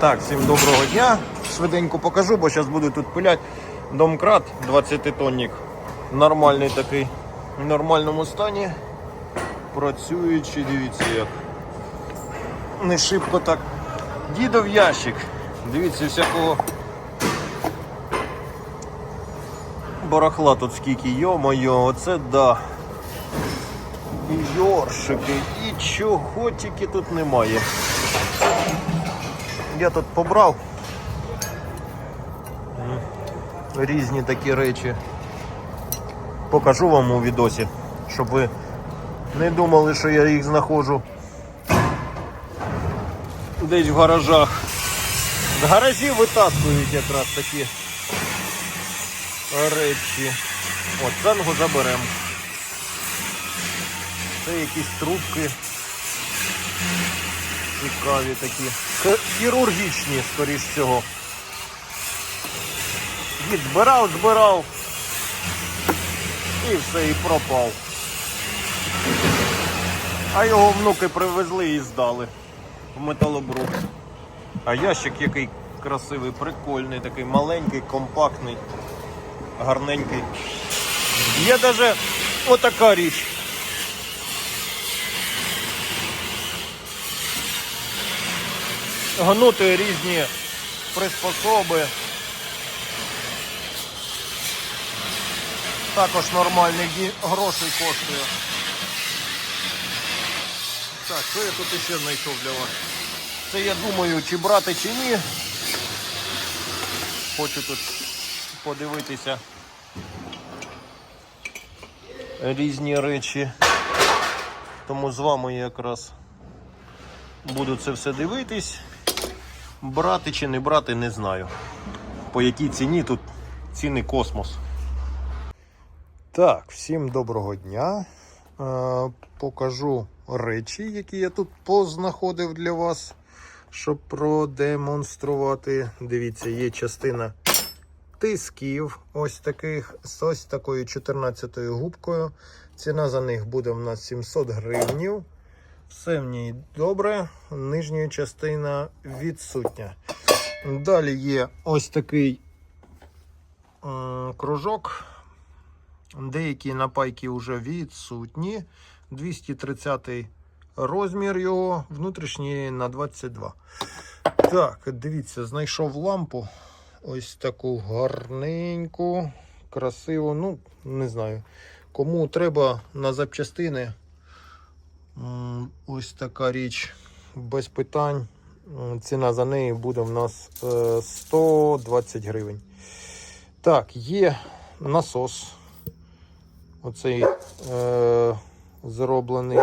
Так, всім доброго дня. Швиденько покажу, бо зараз буду тут пиляти. Домкрат 20-тонник. Нормальний такий, в нормальному стані. Працюючий, дивіться як. Не шибко так. Дідов ящик. Дивіться, всякого барахла тут скільки, йо-моє, оце да. Йоршики, і чого тільки тут немає. Я тут побрав різні такі речі. Покажу вам у відосі, щоб ви не думали, що я їх знаходжу десь в гаражах. З гаражів витаскують якраз такі речі. От, ценгу заберемо. Це якісь трубки. Цікаві такі. Хірургічні, скоріш всього. Дід збирав, збирав. І все, і пропав. А його внуки привезли і здали в металобрук. А ящик який красивий, прикольний, такий маленький, компактний, гарненький. Є навіть отака річ. Гнути різні приспособи. Також нормальних грошей коштує. Так, що я тут ще знайшов для вас? Це я думаю, чи брати, чи ні. Хочу тут подивитися різні речі. Тому з вами якраз буду це все дивитись. Брати чи не брати, не знаю. По якій ціні тут ціни космос. Так, всім доброго дня. Е, покажу речі, які я тут познаходив для вас, щоб продемонструвати. Дивіться, є частина тисків, ось таких, з ось такою 14 губкою. Ціна за них буде в нас 700 гривнів. Все в ній добре, нижня частина відсутня. Далі є ось такий кружок. Деякі напайки вже відсутні. 230 розмір його, внутрішній на 22. Так, дивіться, знайшов лампу. Ось таку гарненьку, красиву. Ну, не знаю. Кому треба на запчастини. Ось така річ без питань. Ціна за неї буде в нас е, 120 гривень. Так, є насос. Оцей е, зроблений.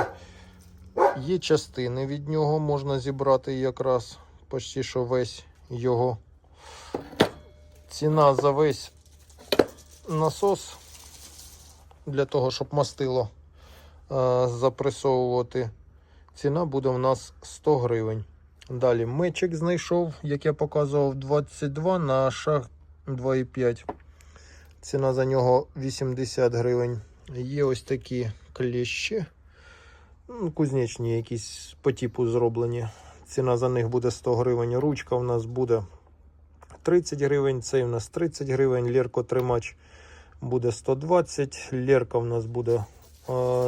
Є частини від нього, можна зібрати якраз почти що весь його. Ціна за весь насос для того, щоб мастило е, запресовувати. Ціна буде в нас 100 гривень. Далі мечик знайшов, як я показував, 22 на шаг 2,5. Ціна за нього 80 гривень. Є ось такі кліщі. Ну, Кузнечні якісь по типу зроблені. Ціна за них буде 100 гривень. Ручка у нас буде 30 гривень. Цей у нас 30 гривень. Лірко тримач буде 120. Лірка у нас буде е,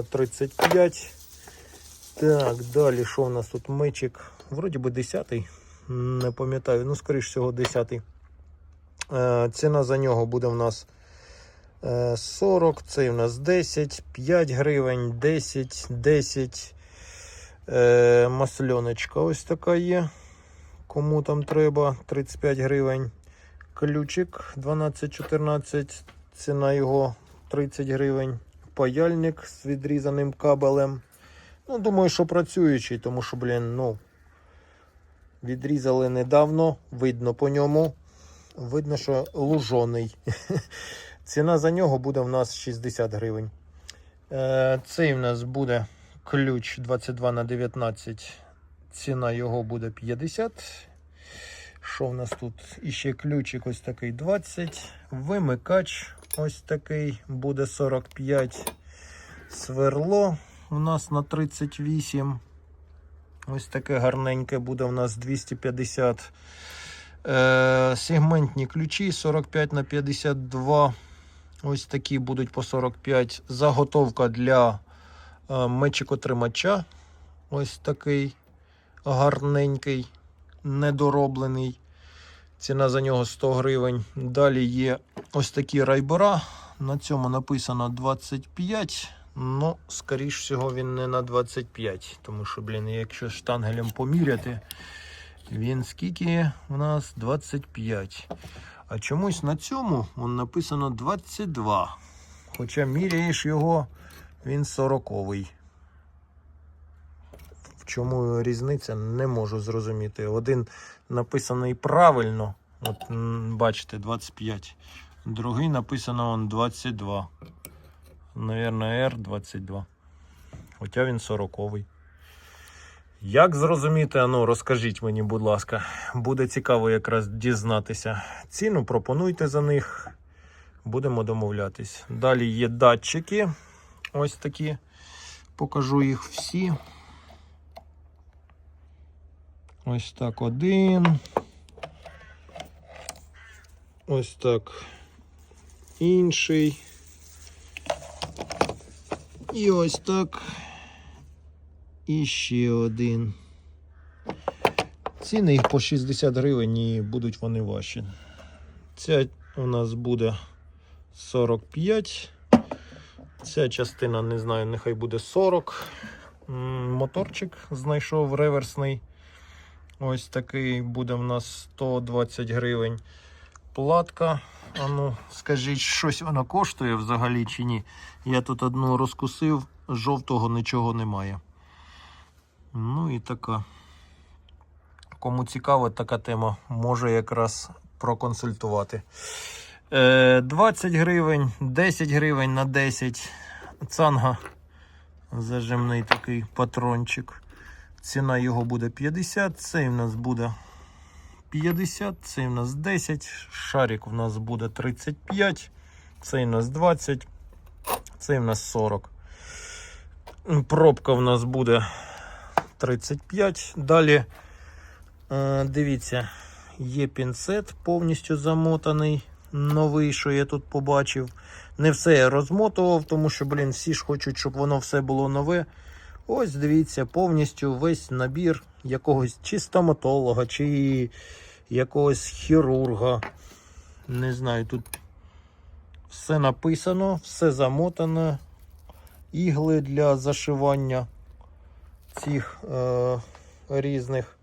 35. Так, далі що у нас тут мечик? Вроді би 10 Не пам'ятаю, ну, скоріш всього, 10 Е, Ціна за нього буде в нас е, 40, цей у нас 10, 5 гривень, 10, 10. Е, Масльоночка ось така є. Кому там треба, 35 гривень. Ключик 12-14, ціна його 30 гривень. Паяльник з відрізаним кабелем. Ну, думаю, що працюючий, тому що, блін, ну, відрізали недавно, видно по ньому. Видно, що лужоний. Ціна за нього буде в нас 60 гривень. Е, Цей в нас буде ключ 22 на 19. Ціна його буде 50. Що в нас тут? Іще ключик ось такий 20. Вимикач ось такий буде 45. Сверло у нас на 38. Ось таке гарненьке буде у нас 250. Е, сегментні ключі 45 на 52. Ось такі будуть по 45. Заготовка для е, мечикотримача. Ось такий гарненький, недороблений. Ціна за нього 100 гривень. Далі є ось такі райбора. На цьому написано 25. Ну, скоріш всього, він не на 25. Тому що, блін, якщо штангелем поміряти, він скільки у нас 25. А чомусь на цьому он написано 22. Хоча міряєш його, він 40-й. Чому різниця, не можу зрозуміти. Один написаний правильно, от бачите, 25. Другий написано он 22. Наверно, R22. Хоча він 40-й. Як зрозуміти, ану, розкажіть мені, будь ласка. Буде цікаво якраз дізнатися. Ціну пропонуйте за них. Будемо домовлятись. Далі є датчики. Ось такі. Покажу їх всі. Ось так один. Ось так інший. І ось так. І ще один. Ціни їх по 60 гривень і будуть вони ваші. Ця у нас буде 45. Ця частина, не знаю, нехай буде 40. Моторчик знайшов реверсний. Ось такий буде в нас 120 гривень. Платка. А ну, скажіть, щось вона коштує взагалі чи ні? Я тут одну розкусив, жовтого нічого немає. Ну і така. Кому цікава така тема, може якраз проконсультувати. Е, 20 гривень, 10 гривень на 10. Цанга. Зажимний такий патрончик. Ціна його буде 50, цей в нас буде 50, цей в нас 10, шарик в нас буде 35, цей в нас 20, цей в нас 40. Пробка в нас буде 35. Далі, е, дивіться, є пінцет повністю замотаний. Новий, що я тут побачив. Не все я розмотував, тому що, блін, всі ж хочуть, щоб воно все було нове. Ось дивіться, повністю весь набір якогось чи стоматолога, чи якогось хірурга. Не знаю, тут все написано, все замотано. Ігли для зашивання цих е, різних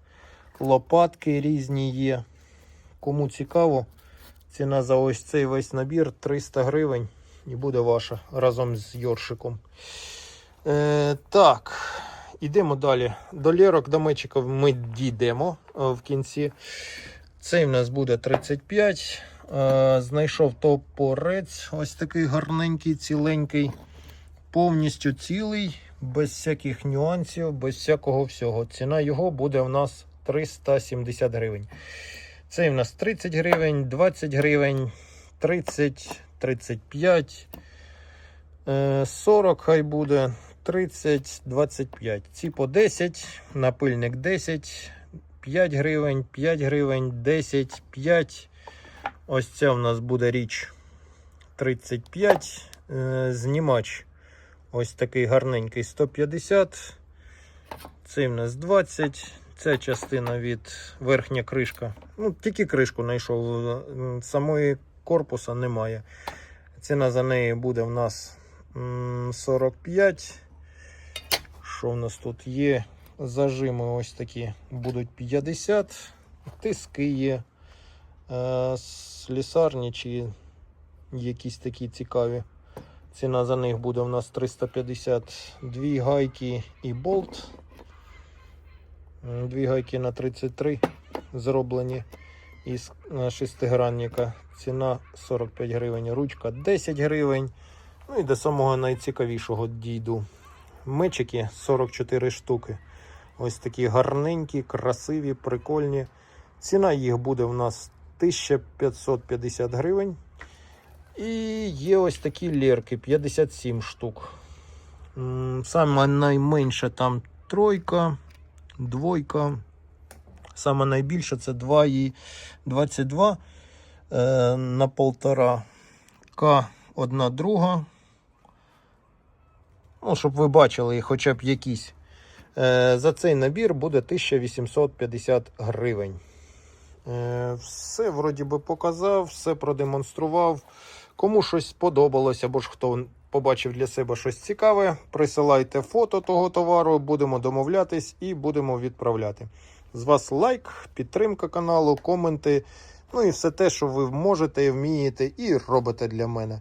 лопатки різні є. Кому цікаво, ціна за ось цей весь набір 300 гривень і буде ваша разом з Йоршиком. Е, так, ідемо далі. До лірок, до мечиків ми дійдемо е, в кінці. Цей в нас буде 35. Е, знайшов топорець. Ось такий гарненький, ціленький, повністю цілий, без всяких нюансів, без всякого всього. Ціна його буде у нас 370 гривень. Цей в нас 30 гривень, 20 гривень, 30, 35, е, 40 хай буде, 30, 25. Ці по 10, напильник 10, 5 гривень, 5 гривень, 10, 5. Ось ця в нас буде річ 35. Е, Знімач ось такий гарненький 150. Цей в нас 20. Ця частина від верхня кришка. Ну, тільки кришку знайшов. Самої корпуса немає. Ціна за неї буде в нас 45. Що в нас тут є? Зажими ось такі будуть 50. Тиски є. Е, слісарні чи якісь такі цікаві. Ціна за них буде у нас 350 дві гайки і болт. Дві гайки на 33 зроблені із шестигранника. Ціна 45 гривень, ручка 10 гривень. Ну і до самого найцікавішого дійду. Мечики 44 штуки. Ось такі гарненькі, красиві, прикольні. Ціна їх буде в нас 1550 гривень. І є ось такі лірки 57 штук. Саме найменша там тройка, двойка. Саме найбільше це 2,22 е, на полтора. К одна друга. Ну, щоб ви бачили хоча б якісь. Е, за цей набір буде 1850 гривень. Е, все вроді би показав, все продемонстрував. Кому щось сподобалось, або ж хто побачив для себе щось цікаве, присилайте фото того товару, будемо домовлятись і будемо відправляти. З вас лайк, підтримка каналу, коменти. Ну і все те, що ви можете, вмієте і робите для мене.